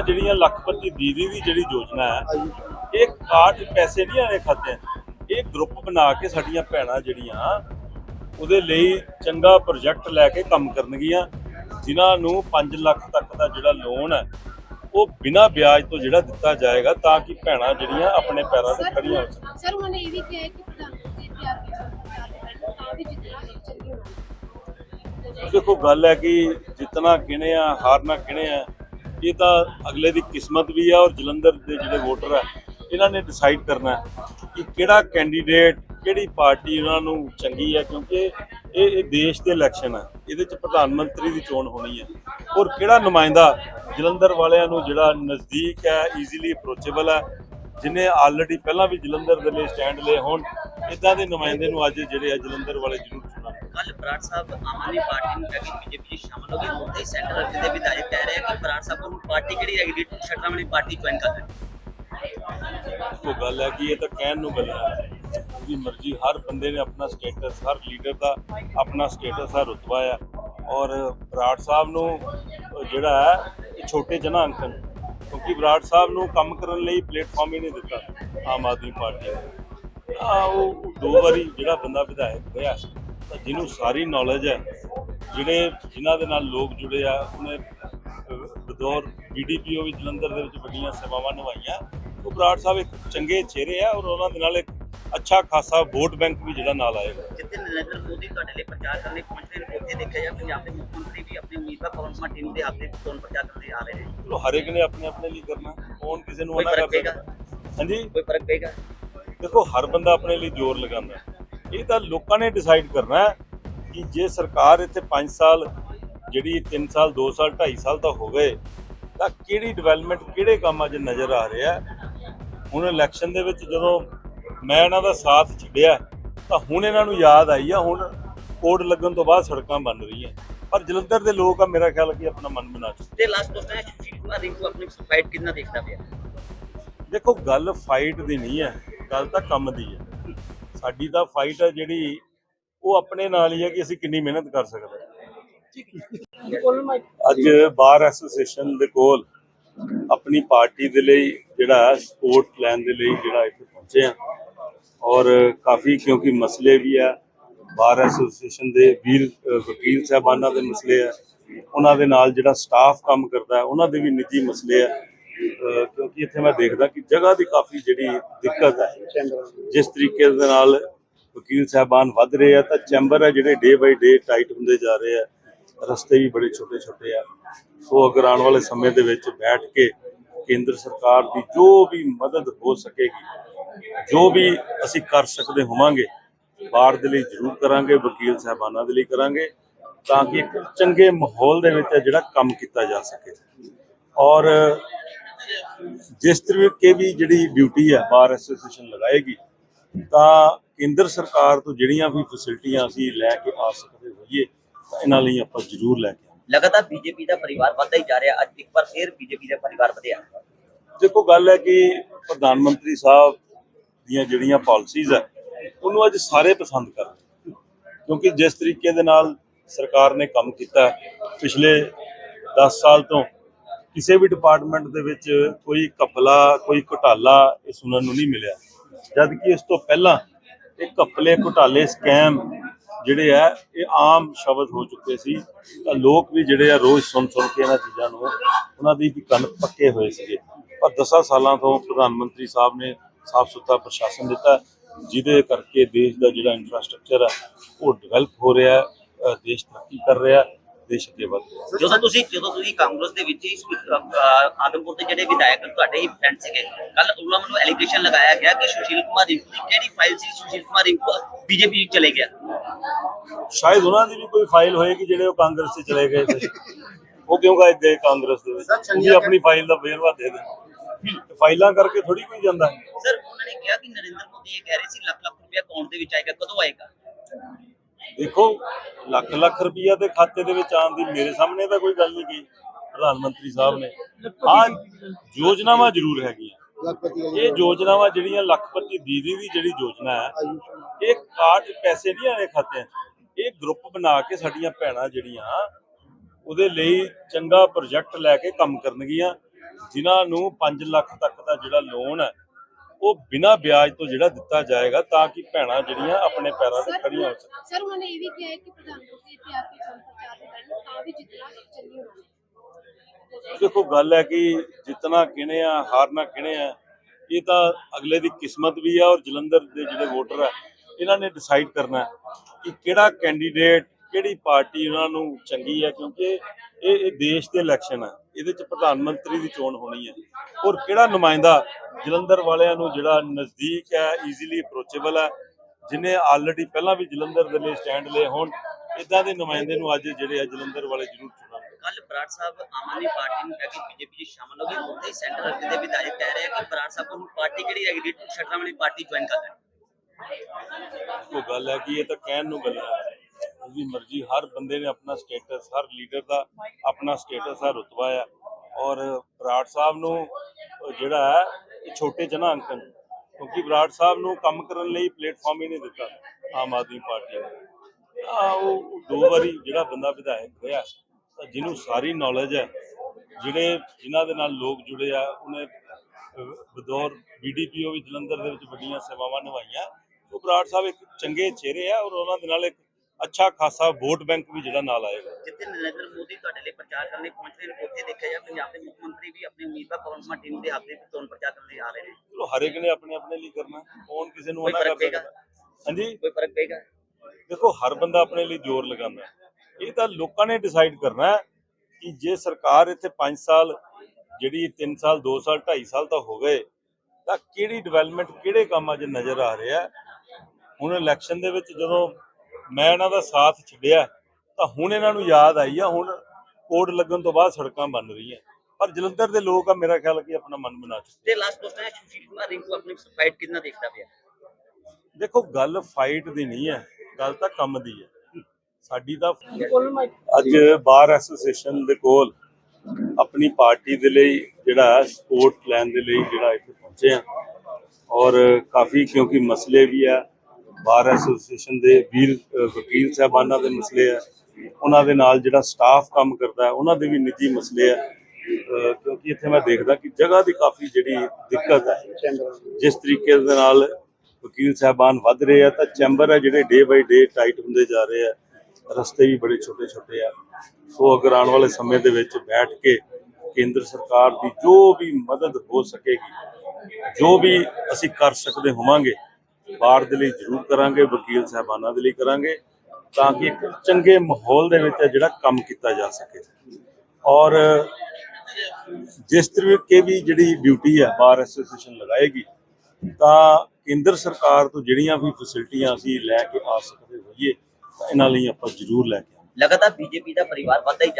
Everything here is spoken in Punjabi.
ਵਾ ਜਿਹੜੀਆਂ ਲੱਖਪਤੀ ਦੀਦੀ ਦੀ ਜਿਹੜੀ ਯੋਜਨਾ ਹੈ ਇਹ ਕਾਰਡ ਪੈਸੇ ਨਹੀਂ ਆਣੇ ਖਾਤੇ। ਇਹ ਗਰੁੱਪ ਬਣਾ ਕੇ ਸਾਡੀਆਂ ਭੈਣਾਂ ਜਿਹੜੀਆਂ ਉਹਦੇ ਲਈ ਚੰਗਾ ਪ੍ਰੋਜੈਕਟ ਲੈ ਕੇ ਕੰਮ ਕਰਨਗੀਆਂ ਜਿਨ੍ਹਾਂ ਨੂੰ 5 ਲੱਖ ਤੱਕ ਦਾ ਜਿਹੜਾ ਲੋਨ ਹੈ ਉਹ ਬਿਨਾਂ ਵਿਆਜ ਤੋਂ ਜਿਹੜਾ ਦਿੱਤਾ ਜਾਏਗਾ ਤਾਂ ਕਿ ਭੈਣਾਂ ਜਿਹੜੀਆਂ ਆਪਣੇ ਪੈਰਾਂ ਤੇ ਖੜੀਆਂ ਹੋ ਸਕਣ। ਸਰ ਉਹਨੇ ਇਹ ਵੀ ਕਿਹਾ ਕਿ ਪ੍ਰਧਾਨਮੰਤਰੀ ਪਿਆਰ ਕੀਤਾ ਤਾਂ ਵੀ ਨਹੀਂ ਚੱਲੀ ਹੋਣਾ ਦੇਖੋ ਗੱਲ ਹੈ ਕਿ ਜਿੱਤਣਾ ਕਿਹਨੇ ਆ ਹਾਰਨਾ ਕਿਹਨੇ ਆ ਇਹ ਤਾਂ ਅਗਲੇ ਦੀ ਕਿਸਮਤ ਵੀ ਆ ਔਰ ਜਲੰਧਰ ਦੇ ਜਿਹੜੇ ਵੋਟਰ ਆ, ਇਹਨਾਂ ਨੇ ਡਿਸਾਈਡ ਕਰਨਾ ਕਿ ਕਿਹੜਾ ਕੈਂਡੀਡੇਟ ਕਿਹੜੀ ਪਾਰਟੀ ਉਹਨਾਂ ਨੂੰ ਚੰਗੀ ਹੈ ਕਿਉਂਕਿ ਇਹ ਇਹ ਦੇਸ਼ ਦੇ ਇਲੈਕਸ਼ਨ ਹੈ ਇਹਦੇ ਚ ਪ੍ਰਧਾਨ ਮੰਤਰੀ ਦੀ ਚੋਣ ਹੋਣੀ ਹੈ ਔਰ ਕਿਹੜਾ ਨੁਮਾਇੰਦਾ ਜਲੰਧਰ ਵਾਲਿਆਂ ਨੂੰ ਜਿਹੜਾ ਨਜ਼ਦੀਕ ਹੈ ਈਜ਼ੀਲੀ ਅਪਰੋਚੇਬਲ ਹੈ ਜਿਨੇ ਆਲਰੇਡੀ ਪਹਿਲਾਂ ਵੀ ਜਲੰਧਰ ਦੇ ਲਈ ਸਟੈਂਡ ਲਏ ਹੋਣ ਇਦਾਂ ਦੇ ਨੁਮਾਇੰਦੇ ਨੂੰ ਅੱਜ ਜਿਹੜੇ ਆ ਜਲੰਧਰ ਵਾਲੇ ਜ਼ਰੂਰ ਕੱਲ ਬਰਾੜ ਸਾਹਿਬ, ਆਮ ਆਦਮੀ ਪਾਰਟੀ ਨੂੰ ਕਹਿ ਬੀਜੇਪੀ 'ਚ ਸ਼ਾਮਲ ਹੋ ਗਏ। ਹੁਣ ਸੈਂਟਰ ਦੇ ਵਿਧਾਇਕ ਕਹਿ ਰਹੇ ਆ ਕਿ ਬਰਾੜ ਸਾਹਿਬ ਨੂੰ ਪਾਰਟੀ ਕਿਹੜੀ ਹੈਗੀ ਸ਼ਟਰਾਂ ਵਾਲੀ ਪਾਰਟੀ ਜੁਆਇਨ ਕਰ ਲੈਣ। ਉਹ ਗੱਲ ਹੈ ਕਿ ਇਹ ਤਾਂ ਕਹਿਣ ਨੂੰ ਗੱਲਾਂ ਹੈ। ਉਹਦੀ ਮਰਜ਼ੀ, ਹਰ ਬੰਦੇ ਨੇ ਆਪਣਾ ਸਟੇਟਸ ਹਰ ਲੀਡਰ ਦਾ ਆਪਣਾ ਸਟੇਟਸ ਹੈ, ਰੁਤਬਾ ਹੈ। ਔਰ ਬਰਾੜ ਸਾਹਿਬ ਨੂੰ ਜਿਹੜਾ ਹੈ, ਇਹ ਛੋਟੇ ਜਨਾ ਅੰਕਨ ਕਿਉਂਕਿ ਬਰਾੜ ਸਾਹਿਬ ਨੂੰ ਕੰਮ ਕਰਨ ਲਈ ਪਲੇਟਫਾਰਮ ਹੀ ਨਹੀਂ ਦਿੱਤਾ ਆਮ ਆਦਮੀ ਪਾਰਟੀ ਨੇ। ਆ ਉਹ ਦੋ ਵਾਰੀ ਜਿਹੜਾ ਬੰਦਾ ਵਿਧਾਇਕ ਹੋਇਆ ਤਾਂ ਜਿਹਨੂੰ ਸਾਰੀ ਨੌਲੇਜ ਹੈ ਜਿਹੜੇ ਜਿਨ੍ਹਾਂ ਦੇ ਨਾਲ ਲੋਕ ਜੁੜੇ ਆ ਉਹਨੇ ਬਤੌਰ ਬੀਡੀਪੀਓ ਵੀ ਜਲੰਧਰ ਦੇ ਵਿੱਚ ਵੱਡੀਆਂ ਸੇਵਾਵਾਂ ਨਿਭਾਈਆਂ। ਉਹ ਬਰਾੜ ਸਾਹਿਬ ਇੱਕ ਚੰਗੇ ਚਿਹਰੇ ਆ ਔਰ ਉਹਨਾਂ ਦੇ ਨਾਲ ਇੱਕ ਅੱਛਾ ਖਾਸਾ ਵੋਟ ਬੈਂਕ ਵੀ ਜਿਹੜਾ ਨਾਲ ਆਏਗਾ ਜਿੱਥੇ ਨਰਿੰਦਰ ਮੋਦੀ ਤੁਹਾਡੇ ਲਈ ਪ੍ਰਚਾਰ ਕਰਨ ਲਈ ਪਹੁੰਚ ਰਹੇ ਨੇ ਉੱਥੇ ਦੇਖਿਆ ਜਾ ਪੰਜਾਬ ਦੇ ਮੁੱਖ ਮੰਤਰੀ ਵੀ ਆਪਣੇ ਉਮੀਦਵਾਰ ਪਵਨ ਕੁਮਾਰ ਟੀਨੂ ਦੇ ਦੇ ਚੋਣ ਪ੍ਰਚਾਰ ਕਰਨ ਲਈ ਆ ਰਹੇ ਨੇ। ਚਲੋ ਹਰ ਇੱਕ ਨੇ ਆਪਣੇ ਆਪਣੇ ਲਈ ਕਰਨਾ ਕੌਣ ਕਿਸੇ ਨੂੰ ਮਨਾ ਕਰ? ਸਕਦਾ। ਹਾਂਜੀ? ਕੋਈ ਫ਼ਰਕ ਪਏਗਾ? ਦੇਖੋ ਹਰ ਬੰਦਾ ਆਪਣੇ ਲਈ ਜ਼ੋਰ ਲਗਾਉਂਦਾ। ਇਹ ਤਾਂ ਲੋਕਾਂ ਨੇ ਡਿਸਾਈਡ ਕਰਨਾ ਕਿ ਜੇ ਸਰਕਾਰ ਇੱਥੇ 5 ਸਾਲ ਜਿਹੜੀ 3 ਸਾਲ 2 ਸਾਲ 2.5 ਸਾਲ ਤਾਂ ਹੋ ਗਏ ਤਾਂ ਕਿਹੜੀ ਡਿਵੈਲਪਮੈਂਟ ਕਿਹੜੇ ਕੰਮ ਅੱਜ ਨਜ਼ਰ ਆ ਰਿਹਾ? ਹੁਣ ਇਲੈਕਸ਼ਨ ਦੇ ਵਿੱਚ ਜਦੋਂ ਮੈਂ ਇਹਨਾਂ ਦਾ ਸਾਥ ਛੱਡਿਆ ਤਾਂ ਹੁਣ ਇਹਨਾਂ ਨੂੰ ਯਾਦ ਆਈ ਆ ਹੁਣ ਕੋਡ ਲੱਗਣ ਤੋਂ ਬਾਅਦ ਸੜਕਾਂ ਬਣ ਰਹੀਆਂ। ਪਰ ਜਲੰਧਰ ਦੇ ਲੋਕ ਆ ਮੇਰਾ ਖਿਆਲ ਕਿ ਆਪਣਾ ਮਨ ਬਣਾ ਚੁੱਕੇ ਤੇ ਲਾਸਟ ਕੁਐਸਚਨ ਹੈ ਸੁਸ਼ੀਲ ਕੁਮਾਰ ਰਿੰਕੂ ਆਪਣੀ ਫਾਈਟ ਕਿੰਨਾ ਦੇਖਦਾ ਪਿਆ? ਦੇਖੋ ਗੱਲ ਫਾਈਟ ਦੀ ਨਹੀਂ ਹੈ ਗੱਲ ਤਾਂ ਕੰਮ ਦੀ ਹੈ। ਸਾਡੀ ਤਾਂ ਫਾਈਟ ਹੈ ਜਿਹੜੀ ਉਹ ਆਪਣੇ ਨਾਲ ਹੀ ਹੈ ਕਿ ਅਸੀਂ ਕਿੰਨੀ ਮਿਹਨਤ ਕਰ ਸਕਦੇ ਹਾਂ। ਅੱਜ ਬਾਰ ਐਸੋਸੀਏਸ਼ਨ ਦੇ ਕੋਲ ਆਪਣੀ ਪਾਰਟੀ ਦੇ ਲਈ ਜਿਹੜਾ ਸਪੋਰਟ ਲੈਣ ਦੇ ਲਈ ਜਿਹੜਾ ਇੱਥੇ ਪਹੁੰਚੇ ਆ ਔਰ ਕਾਫੀ ਕਿਉਂਕਿ ਮਸਲੇ ਵੀ ਆ ਬਾਰ ਐਸੋਸੀਏਸ਼ਨ ਦੇ ਵੀਰ ਵਕੀਲ ਸਾਹਿਬਾਨਾਂ ਦੇ ਮਸਲੇ ਆ ਉਹਨਾਂ ਦੇ ਨਾਲ ਜਿਹੜਾ ਸਟਾਫ ਕੰਮ ਕਰਦਾ ਉਹਨਾਂ ਦੇ ਵੀ ਨਿੱਜੀ ਮਸਲੇ ਆ ਕਿਉਂਕਿ ਇੱਥੇ ਮੈਂ ਦੇਖਦਾ ਕਿ ਜਗ੍ਹਾ ਦੀ ਕਾਫੀ ਜਿਹੜੀ ਦਿੱਕਤ ਹੈ। ਜਿਸ ਤਰੀਕੇ ਦੇ ਨਾਲ ਵਕੀਲ ਸਾਹਿਬਾਨ ਵੱਧ ਰਹੇ ਆ, ਤਾਂ ਚੈਂਬਰ ਹੈ ਜਿਹੜੇ ਡੇ ਬਾਈ ਡੇ ਟਾਈਟ ਹੁੰਦੇ ਜਾ ਰਹੇ ਆ। ਰਸਤੇ ਵੀ ਬੜੇ ਛੋਟੇ ਛੋਟੇ ਆ। ਸੋ ਅਗਰ ਆਉਣ ਵਾਲੇ ਸਮੇਂ ਦੇ ਵਿੱਚ ਬੈਠ ਕੇ ਕੇਂਦਰ ਸਰਕਾਰ ਦੀ ਜੋ ਵੀ ਮਦਦ ਹੋ ਸਕੇਗੀ, ਜੋ ਵੀ ਅਸੀਂ ਕਰ ਸਕਦੇ ਹੋਵਾਂਗੇ ਬਾੜ ਦੇ ਲਈ ਜ਼ਰੂਰ ਕਰਾਂਗੇ, ਵਕੀਲ ਸਾਹਿਬਾਨਾਂ ਦੇ ਲਈ ਕਰਾਂਗੇ, ਤਾਂ ਕਿ ਇੱਕ ਚੰਗੇ ਮਾਹੌਲ ਦੇ ਵਿੱਚ ਜਿਹੜਾ ਕੰਮ ਕੀਤਾ ਜਾ ਸਕੇ। ਔਰ ਜਿਸ ਤਰੀਕੇ ਵੀ ਜਿਹੜੀ ਡਿਊਟੀ ਹੈ ਬਾਰ ਐਸੋਸੀਏਸ਼ਨ ਲਗਾਏਗੀ ਤਾਂ ਕੇਂਦਰ ਸਰਕਾਰ ਤੋਂ ਜਿਹੜੀਆਂ ਵੀ ਫੈਸਿਲਿਟੀਆਂ ਅਸੀਂ ਲੈ ਕੇ ਆ ਸਕਦੇ ਹੋਈਏ ਤਾਂ ਇਹਨਾਂ ਲਈ ਆਪਾਂ ਜ਼ਰੂਰ ਲੈ ਕੇ ਆਵਾਂਗੇ। ਲਗਾਤਾਰ ਬੀਜੇਪੀ ਦਾ ਪਰਿਵਾਰ ਵੱਧਦਾ ਹੀ ਜਾ ਰਿਹਾ ਅੱਜ ਇੱਕ ਵਾਰ ਫੇਰ ਬੀਜੇਪੀ ਦਾ ਪਰਿਵਾਰ ਵਧਿਆ। ਦੇਖੋ ਗੱਲ ਹੈ ਕਿ ਪ੍ਰਧਾਨ ਮੰਤਰੀ ਸਾਹਿਬ ਦੀਆਂ ਜਿਹੜੀਆਂ ਪਾਲਿਸੀਜ਼ ਹੈ ਉਹਨੂੰ ਅੱਜ ਸਾਰੇ ਪਸੰਦ ਕਰਦੇ ਕਿਉਂਕਿ ਜਿਸ ਤਰੀਕੇ ਦੇ ਨਾਲ ਸਰਕਾਰ ਨੇ ਕੰਮ ਕੀਤਾ ਪਿਛਲੇ 10 ਸਾਲ ਤੋਂ ਕਿਸੇ ਵੀ ਡਿਪਾਰਟਮੈਂਟ ਦੇ ਵਿੱਚ ਕੋਈ ਘਪਲਾ ਕੋਈ ਘੁਟਾਲਾ ਇਹ ਸੁਣਨ ਨੂੰ ਨਹੀਂ ਮਿਲਿਆ। ਜਦ ਕਿ ਇਸ ਤੋਂ ਪਹਿਲਾਂ ਇਹ ਘਪਲੇ ਘੁਟਾਲੇ ਸਕੈਮ ਜਿਹੜੇ ਆ, ਇਹ ਆਮ ਸ਼ਬਦ ਹੋ ਚੁੱਕੇ ਸੀ। ਤਾਂ ਲੋਕ ਵੀ ਜਿਹੜੇ ਆ ਰੋਜ਼ ਸੁਣ ਸੁਣ ਕੇ ਇਹਨਾਂ ਚੀਜ਼ਾਂ ਨੂੰ, ਉਹਨਾਂ ਦੀ ਵੀ ਕੰਨ ਪੱਕੇ ਹੋਏ ਸੀਗੇ। ਪਰ 10 ਸਾਲਾਂ ਤੋਂ ਪ੍ਰਧਾਨ ਮੰਤਰੀ ਸਾਹਿਬ ਨੇ ਸਾਫ਼ ਸੁਥਰਾ ਪ੍ਰਸ਼ਾਸਨ ਦਿੱਤਾ, ਜਿਹਦੇ ਕਰਕੇ ਦੇਸ਼ ਦਾ ਜਿਹੜਾ ਇਨਫਰਾਸਟ੍ਰਕਚਰ ਹੈ ਉਹ ਡਿਵੈਲਪ ਹੋ ਰਿਹਾ ਹੈ ਦੇਸ਼ ਤਰੱਕੀ ਕਰ ਰਿਹਾ। ਹੈ ਦੇਸ਼ ਅੱਗੇ ਵਧ ਰਿਹਾ ਹੈ ਜਦੋਂ ਤੁਸੀਂ ਜਦੋਂ ਤੁਸੀਂ ਕਾਂਗਰਸ ਦੇ ਵਿੱਚ ਹੀ ਆਦਮਪੁਰ ਦੇ ਜਿਹੜੇ ਵਿਧਾਇਕ ਤੁਹਾਡੇ ਹੀ ਫਰੈਂਡ ਸੀਗੇ ਕੱਲ ਉਹਨਾਂ ਵੱਲੋਂ ਐਲੀਗੇਸ਼ਨ ਲਗਾਇਆ ਗਿਆ ਕਿ ਸੁਸ਼ੀਲ ਕੁਮਾਰ ਰਿੰਕੂ ਦੀ ਕਿਹੜੀ ਫਾਈਲ ਸੀ? ਸੁਸ਼ੀਲ ਕੁਮਾਰ ਰਿੰਕੂ ਬੀਜੇਪੀ ਚਲੇ ਗਿਆ। ਸ਼ਾਇਦ ਉਹਨਾਂ ਦੀ ਵੀ ਕੋਈ ਫਾਈਲ ਹੋਏਗੀ ਜਿਹੜੇ ਉਹ ਕਾਂਗਰਸ 'ਚ ਚਲੇ ਗਏ ਸੀ। ਉਹ ਕਿਉਂ ਗਏ ਕਾਂਗਰਸ ਦੇ ਵਿੱਚ? ਉਹ ਆਪਣੀ ਫਾਈਲ ਦਾ ਵੇਰਵਾ ਦੇ ਤੇ ਫਾਈਲਾਂ ਕਰਕੇ ਥੋੜੀ ਕੋਈ ਜਾਂਦਾ। ਸਰ ਉਹਨਾਂ ਨੇ ਕਿਹਾ ਕਿ ਨਰਿੰਦਰ ਮੋਦੀ ਇਹ ਕਹਿ ਰਹੇ ਸੀ ਲੱਖ ਲੱਖ ਰੁਪਏ ਅਕਾਊਂਟ ਦੇ ਵਿੱਚ ਆਏਗਾ ਕਦੋਂ ਆਏਗਾ? ਦੇਖੋ ਲੱਖ ਲੱਖ ਰੁਪਈਆ ਦੇ ਖਾਤੇ ਦੇ ਵਿੱਚ ਆਉਣ ਦੀ ਮੇਰੇ ਸਾਹਮਣੇ ਤਾਂ ਕੋਈ ਗੱਲ ਨਹੀਂ ਕੀ ਪ੍ਰਧਾਨ ਮੰਤਰੀ ਸਾਹਿਬ ਨੇ। ਹਾਂ ਯੋਜਨਾਵਾਂ ਜ਼ਰੂਰ ਹੈਗੀਆਂ। ਇਹ ਯੋਜਨਾਵਾਂ ਜਿਹੜੀਆਂ ਲੱਖਪਤੀ ਦੀਦੀ ਦੀ ਜਿਹੜੀ ਯੋਜਨਾ ਹੈ ਇਹ ਕਾਰਡ ਪੈਸੇ ਨਹੀਂ ਆਣੇ ਖਾਤੇ 'ਚ। ਇਹ ਗਰੁੱਪ ਬਣਾ ਕੇ ਸਾਡੀਆਂ ਭੈਣਾਂ ਜਿਹੜੀਆਂ ਉਹਦੇ ਲਈ ਚੰਗਾ ਪ੍ਰੋਜੈਕਟ ਲੈ ਕੇ ਕੰਮ ਕਰਨਗੀਆਂ ਜਿਨ੍ਹਾਂ ਨੂੰ 5 ਲੱਖ ਤੱਕ ਦਾ ਜਿਹੜਾ ਲੋਨ ਹੈ ਉਹ ਬਿਨਾਂ ਵਿਆਜ ਤੋਂ ਜਿਹੜਾ ਦਿੱਤਾ ਜਾਏਗਾ ਤਾਂ ਕਿ ਭੈਣਾਂ ਜਿਹੜੀਆਂ ਆਪਣੇ ਪੈਰਾਂ ਤੇ ਖੜੀਆਂ ਹੋ ਸਕਣ। ਸਰ ਉਹਨਾਂ ਨੇ ਇਹ ਵੀ ਕਿਹਾ ਹੈ ਕਿ ਪ੍ਰਧਾਨਮੰਤਰੀ ਇੱਥੇ ਆ ਕੇ ਚੋਣ ਪ੍ਰਚਾਰ ਕਰਨ ਤਾਂ ਵੀ ਜਿੱਤਣਾ ਚੱਲੀ ਨੇ ਦੇਖੋ ਗੱਲ ਹੈ ਕਿ ਜਿੱਤਣਾ ਕਿਹਨੇ ਆ ਹਾਰਨਾ ਕਿਹਨੇ ਆ ਇਹ ਤਾਂ ਅਗਲੇ ਦੀ ਕਿਸਮਤ ਵੀ ਆ ਔਰ ਜਲੰਧਰ ਦੇ ਜਿਹੜੇ ਵੋਟਰ ਆ ਇਹਨਾਂ ਨੇ ਡਿਸਾਈਡ ਕਰਨਾ ਕਿ ਕਿਹੜਾ ਕੈਂਡੀਡੇਟ ਕਿਹੜੀ ਪਾਰਟੀ ਉਹਨਾਂ ਨੂੰ ਚੰਗੀ ਹੈ ਕਿਉਂਕਿ ਇਹ ਇਹ ਦੇਸ਼ ਦੇ ਇਲੈਕਸ਼ਨ ਆ। ਇਹਦੇ ਚ ਪ੍ਰਧਾਨ ਮੰਤਰੀ ਦੀ ਚੋਣ ਹੋਣੀ ਹੈ। ਔਰ ਕਿਹੜਾ ਨੁਮਾਇੰਦਾ ਜਲੰਧਰ ਵਾਲਿਆਂ ਨੂੰ ਜਿਹੜਾ ਨਜ਼ਦੀਕ ਹੈ ਈਜ਼ੀਲੀ ਅਪਰੋਚੇਬਲ ਹੈ ਜਿਨੇ ਆਲਰੇਡੀ ਪਹਿਲਾਂ ਵੀ ਜਲੰਧਰ ਦੇ ਲਈ ਸਟੈਂਡ ਲਏ ਹੋਣ ਇਦਾਂ ਦੇ ਨੁਮਾਇੰਦੇ ਨੂੰ ਅੱਜ ਜਿਹੜੇ ਆ ਜਲੰਧਰ ਵਾਲੇ ਜ਼ਰੂਰ ਚੁਣਾਂਗੇ। ਕੱਲ ਬਰਾੜ ਸਾਹਿਬ ਆਮ ਆਦਮੀ ਪਾਰਟੀ ਨੂੰ ਕਹਿ ਕੇ ਬੀਜੇਪੀ 'ਚ ਸ਼ਾਮਲ ਹੋ ਗਏ। ਉੱਥੇ ਸੈਂਟਰ ਦੇ ਵਿਧਾਇਕ ਕਹਿ ਰਹੇ ਆ ਕਿ ਬਰਾੜ ਸਾਹਿਬ ਨੂੰ ਪਾਰਟੀ ਕਿਹੜੀ ਰਹਿ ਗਈ ਵਾਲੀ ਪਾਰਟੀ ਜੁਆਇਨ ਕਰ ਲੈਣ। ਉਹ ਗੱਲ ਹੈ ਕਿ ਇਹ ਤਾਂ ਕਹਿਣ ਨੂੰ ਗੱਲਾਂ ਹੈ ਮਰਜ਼ੀ ਹਰ ਬੰਦੇ ਨੇ ਆਪਣਾ ਸਟੇਟਸ ਹਰ ਲੀਡਰ ਦਾ ਆਪਣਾ ਸਟੇਟਸ ਹੈ ਰੁਤਬਾ ਹੈ। ਔਰ ਬਰਾੜ ਸਾਹਿਬ ਨੂੰ ਜਿਹੜਾ ਹੈ ਇਹ ਛੋਟੇ ਜਨਾ ਅੰਕਨ ਕਿਉਂਕਿ ਬਰਾੜ ਸਾਹਿਬ ਨੂੰ ਕੰਮ ਕਰਨ ਲਈ ਪਲੇਟਫਾਰਮ ਹੀ ਨਹੀਂ ਦਿੱਤਾ ਆਮ ਆਦਮੀ ਪਾਰਟੀ ਨੇ। ਆ ਉਹ ਦੋ ਵਾਰੀ ਜਿਹੜਾ ਬੰਦਾ ਵਿਧਾਇਕ ਰਿਹਾ ਜਿਹਨੂੰ ਸਾਰੀ ਨੌਲੇਜ ਹੈ ਜਿਹੜੇ ਜਿਨ੍ਹਾਂ ਦੇ ਨਾਲ ਲੋਕ ਜੁੜੇ ਆ ਉਹਨੇ ਅਹ, ਬਤੌਰ ਬੀਡੀਪੀਓ ਵੀ ਜਲੰਧਰ ਦੇ ਵਿੱਚ ਵੱਡੀਆਂ ਸੇਵਾਵਾਂ ਨਿਭਾਈਆਂ। ਉਹ ਬਰਾੜ ਸਾਹਿਬ ਇੱਕ ਚੰਗੇ ਚਿਹਰੇ ਆ ਔਰ ਉਹਨਾਂ ਦੇ ਨਾਲ ਇੱਕ ਅੱਛਾ ਖਾਸਾ ਵੋਟ ਬੈਂਕ ਵੀ ਜਿਹੜਾ ਨਾਲ ਆਏਗਾ। ਜਿੱਥੇ ਨਰਿੰਦਰ ਮੋਦੀ ਤੁਹਾਡੇ ਲਈ ਪ੍ਰਚਾਰ ਕਰਨ ਲਈ ਪਹੁੰਚ ਰਹੇ ਨੇ ਉੱਥੇ ਦੇਖਿਆ ਜਾ ਪੰਜਾਬ ਦੇ ਮੁੱਖ ਮੰਤਰੀ ਵੀ ਆਪਣੇ ਉਮੀਦਵਾਰ ਪਵਨ ਕੁਮਾਰ ਟੀਮ ਦੇ ਹੱਥ ਦੇ ਚੋਣ ਪ੍ਰਚਾਰ ਕਰਨ ਲਈ ਆ ਰਹੇ ਨੇ। ਚਲੋ ਹਰੇਕ ਨੇ ਆਪਣੇ ਆਪਣੇ ਲਈ ਕਰਨਾ ਕੌਣ ਕਿਸੇ ਨੂੰ ਮਨਾ ਕਰ? ਸਕਦਾ। ਹਾਂਜੀ? ਕੋਈ ਫ਼ਰਕ ਪਏਗਾ? ਦੇਖੋ ਹਰ ਬੰਦਾ ਆਪਣੇ ਲਈ ਜ਼ੋਰ ਲਗਾਉਂਦਾ। ਇਹ ਤਾਂ ਲੋਕਾਂ ਨੇ ਡਿਸਾਈਡ ਕਰਨਾ ਕਿ ਜੇ ਸਰਕਾਰ ਇੱਥੇ 5 ਸਾਲ ਜਿਹੜੀ 3 ਸਾਲ 2 ਸਾਲ 2.5 ਸਾਲ ਤਾਂ ਹੋ ਗਏ ਤਾਂ ਕਿਹੜੀ ਡਿਵੈਲਪਮੈਂਟ ਕਿਹੜੇ ਕੰਮ ਅੱਜ ਨਜ਼ਰ ਆ ਰਿਹਾ ਹੁਣ ਇਲੈਕਸ਼ਨ ਦੇ ਵਿੱਚ ਜਦੋਂ ਮੈਂ ਇਹਨਾਂ ਦਾ ਸਾਥ ਛੱਡਿਆ ਤਾਂ ਹੁਣ ਇਹਨਾਂ ਨੂੰ ਯਾਦ ਆਈ ਆ ਹੁਣ ਕੋਡ ਲੱਗਣ ਤੋਂ ਬਾਅਦ ਸੜਕਾਂ ਬਣ ਰਹੀਆਂ। ਪਰ ਜਲੰਧਰ ਦੇ ਲੋਕ ਆ ਮੇਰਾ ਖਿਆਲ ਕਿ ਆਪਣਾ ਮਨ ਬਣਾ ਚੁੱਕੇ ਤੇ ਲਾਸਟ ਕੁਐਸਚਨ ਹੈ ਸੁਸ਼ੀਲ ਕੁਮਾਰ ਰਿੰਕੂ ਆਪਣੀ ਫਾਈਟ ਕਿੰਨਾ ਦੇਖਦਾ ਪਿਆ? ਦੇਖੋ ਗੱਲ ਫਾਈਟ ਦੀ ਨਹੀਂ ਹੈ ਗੱਲ ਤਾਂ ਕੰਮ ਦੀ ਹੈ। ਸਾਡੀ ਤਾਂ ਅੱਜ ਬਾਰ ਐਸੋਸੀਏਸ਼ਨ ਦੇ ਕੋਲ ਆਪਣੀ ਪਾਰਟੀ ਦੇ ਲਈ ਜਿਹੜਾ ਸਪੋਰਟ ਲੈਣ ਦੇ ਲਈ ਜਿਹੜਾ ਇੱਥੇ ਪਹੁੰਚੇ ਆ। ਔਰ ਕਾਫੀ ਕਿਉਂਕਿ ਮਸਲੇ ਵੀ ਆ ਬਾਰ ਐਸੋਸੀਏਸ਼ਨ ਦੇ ਵੀਰ ਵਕੀਲ ਸਾਹਿਬਾਨਾਂ ਦੇ ਮਸਲੇ ਆ। ਉਹਨਾਂ ਦੇ ਨਾਲ ਜਿਹੜਾ ਸਟਾਫ ਕੰਮ ਕਰਦਾ ਹੈ, ਉਹਨਾਂ ਦੇ ਵੀ ਨਿੱਜੀ ਮਸਲੇ ਆ। ਕਿਉਂਕਿ ਇੱਥੇ ਮੈਂ ਦੇਖਦਾ ਕਿ ਜਗ੍ਹਾ ਦੀ ਕਾਫੀ ਜਿਹੜੀ ਦਿੱਕਤ ਹੈ। ਜਿਸ ਤਰੀਕੇ ਦੇ ਨਾਲ ਵਕੀਲ ਸਾਹਿਬਾਨ ਵੱਧ ਰਹੇ ਆ, ਤਾਂ ਚੈਂਬਰ ਹੈ ਜਿਹੜੇ ਡੇ ਬਾਈ ਡੇ ਟਾਈਟ ਹੁੰਦੇ ਜਾ ਰਹੇ ਆ। ਰਸਤੇ ਵੀ ਬੜੇ ਛੋਟੇ ਛੋਟੇ ਆ। ਸੋ ਅਗਰ ਆਉਣ ਵਾਲੇ ਸਮੇਂ ਦੇ ਵਿੱਚ ਬੈਠ ਕੇ ਕੇਂਦਰ ਸਰਕਾਰ ਦੀ ਜੋ ਵੀ ਮਦਦ ਹੋ ਸਕੇਗੀ, ਜੋ ਵੀ ਅਸੀਂ ਕਰ ਸਕਦੇ ਹੋਵਾਂਗੇ ਬਾਹਰ ਦੇ ਲਈ ਜ਼ਰੂਰ ਕਰਾਂਗੇ, ਵਕੀਲ ਸਾਹਿਬਾਨਾਂ ਦੇ ਲਈ ਕਰਾਂਗੇ, ਤਾਂ ਕਿ ਇੱਕ ਚੰਗੇ ਮਾਹੌਲ ਦੇ ਵਿੱਚ ਜਿਹੜਾ ਕੰਮ ਕੀਤਾ ਜਾ ਸਕੇ। ਔਰ ਜਿਸ ਤਰੀਕੇ ਵੀ ਜਿਹੜੀ ਡਿਊਟੀ ਹੈ ਬਾਰ ਐਸੋਸੀਏਸ਼ਨ ਲਗਾਏਗੀ, ਤਾਂ ਕੇਂਦਰ ਸਰਕਾਰ ਤੋਂ ਜਿਹੜੀਆਂ ਵੀ ਫੈਸਿਲਿਟੀਆਂ ਅਸੀਂ ਲੈ ਕੇ ਆ ਸਕਦੇ ਹੋਈਏ, ਤਾਂ ਇਹਨਾਂ ਲਈ ਆਪਾਂ ਜ਼ਰੂਰ ਲੈ ਕੇ ਆਵਾਂਗੇ। ਲਗਾਤਾਰ ਬੀਜੇਪੀ ਦਾ ਪਰਿਵਾਰ ਵੱਧਦਾ ਹੀ